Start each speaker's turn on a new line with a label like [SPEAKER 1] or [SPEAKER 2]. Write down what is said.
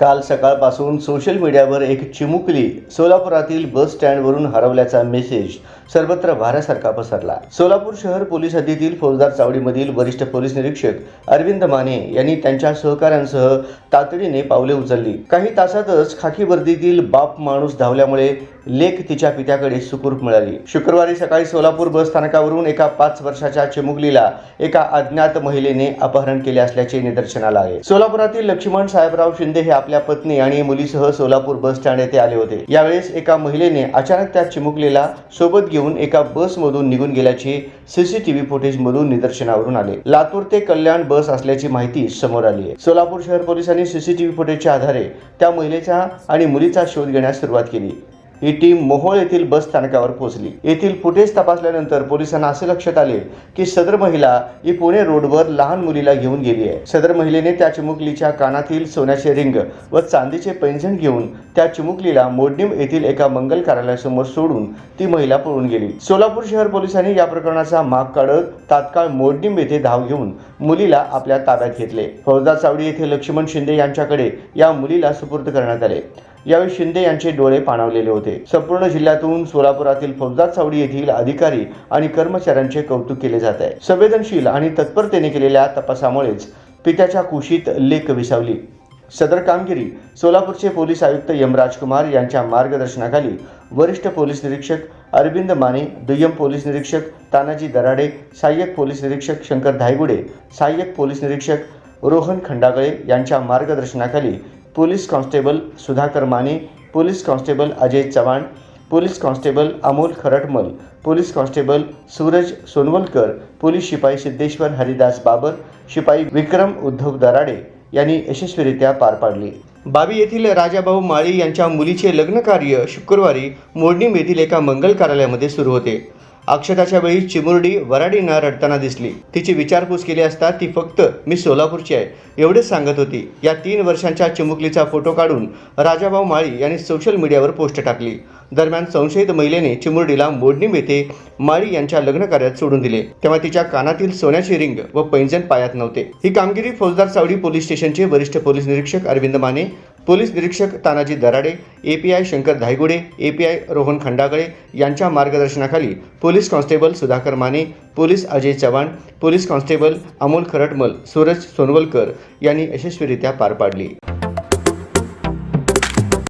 [SPEAKER 1] काल सकाळपासून सोशल मीडियावर एक चिमुकली सोलापुरातील बस स्टँडवरून हरवल्याचा मेसेज सर्वत्र भाऱ्यासारखा पसरला. सोलापूर शहर पोलीस हद्दीतील फौजदार चावडीमधील वरिष्ठ पोलीस निरीक्षक अरविंद माने यांनी त्यांच्या सहकाऱ्यांसह तातडीने पावले उचलली. काही तासातच खाकी वर्दीतील बाप माणूस धावल्यामुळे लेख तिच्या पित्याकडे सुखरूप मिळाली. शुक्रवारी सकाळी सोलापूर बस स्थानकावरून एका पाच वर्षाच्या चिमुकलीला एका अज्ञात महिलेने अपहरण केले असल्याचे निदर्शनाला आले. सोलापुरातील लक्ष्मण साहेबराव शिंदे हे आपल्या पत्नी आणि मुलीसह सोलापूर बस स्टँड येथे आले होते. यावेळेस एका महिलेने अचानक त्या चिमुकलेला सोबत घेऊन एका बसमधून निघून गेल्याचे सीसीटीव्ही फुटेजमधून निदर्शनावरून आले. लातूर ते कल्याण बस असल्याची माहिती समोर आली आहे. सोलापूर शहर पोलिसांनी सीसीटीव्ही फुटेजच्या आधारे त्या महिलेचा आणि मुलीचा शोध घेण्यास सुरुवात केली. ही टीम मोहोळ येथील बस स्थानकावर पोहोचली. येथील फुटेज तपासल्यानंतर पोलिसांना असे लक्षात आले की सदर महिला ही पुणे रोडवर लहान मुलीला घेऊन गेली आहे. सदर महिलेने त्या चिमुकलीच्या कानातील सोन्याचे रिंग व चांदीचे पैंजण घेऊन त्या चिमुकलीला मोडणीम येथील एका मंगल कार्यालयासमोर सोडून ती महिला पळून गेली. सोलापूर शहर पोलिसांनी या प्रकरणाचा माग काढत तात्काळ मोडणीम येथे धाव घेऊन मुलीला आपल्या ताब्यात घेतले. फौजदार चावडी येथे लक्ष्मण शिंदे यांच्याकडे या मुलीला सुपूर्द करण्यात आले. यावेळी शिंदे यांचे डोळे पाणावलेले होते. संपूर्ण जिल्ह्यातून सोलापुरातील फौजदार सावडी येथील अधिकारी आणि कर्मचाऱ्यांचे कौतुक केले जात आहे. संवेदनशील आणि तत्परतेने केलेल्या तपासामुळेच पित्याच्या कुशीत लेख विसावली. सदर कामगिरी सोलापूरचे पोलीस आयुक्त यमराज कुमार यांच्या मार्गदर्शनाखाली वरिष्ठ पोलीस निरीक्षक अरविंद माने दुय्यम पोलीस निरीक्षक तानाजी दराडे सहाय्यक पोलीस निरीक्षक शंकर धायगुडे सहाय्यक पोलीस निरीक्षक रोहन खंडागळे यांच्या मार्गदर्शनाखाली police constable Sudhakar Mane police constable Ajay Chavan police constable Amol Kharatmal police constable Suraj Sonawalkar police शिपाई सिद्धेश्वर हरिदास बाबर शिपाई विक्रम उद्धव दराडे यांनी यशस्वीरित्या पार पाडली. बाबी येथील राजाभाऊ माळी यांच्या मुलीचे लग्न कार्य शुक्रवारी मोडणीम येथील एका मंगल कार्यालयामध्ये सुरू होते. अक्षताच्या वेळी चिमुरडी वराडीनं रडताना दिसली. तिची विचारपूस केली असता ती फक्त मी सोलापूरची आहे. एवढेच सांगत होती. या तीन वर्षांच्या चिमुकलीचा फोटो काढून राजाभाऊ माळी यांनी सोशल मीडियावर पोस्ट टाकली. दरम्यान संशयित महिलेने चिमुरडीला मोडणीम येथे माळी यांच्या लग्न कार्यात सोडून दिले. तेव्हा तिच्या कानातील सोन्याची रिंग व पैंजण पायात नव्हते. ही कामगिरी फौजदार सावडी पोलीस स्टेशनचे वरिष्ठ पोलीस निरीक्षक अरविंद माने पोलीस निरीक्षक तानाजी दराडे एपीआय शंकर धायगुडे एपीआय रोहन खंडागळे यांच्या मार्गदर्शनाखाली police constable Sudhakar Mane police Ajay Chavan police constable Amol Kharatmal Suraj Sonawalkar यांनी यशस्वीरित्या पार पाडली.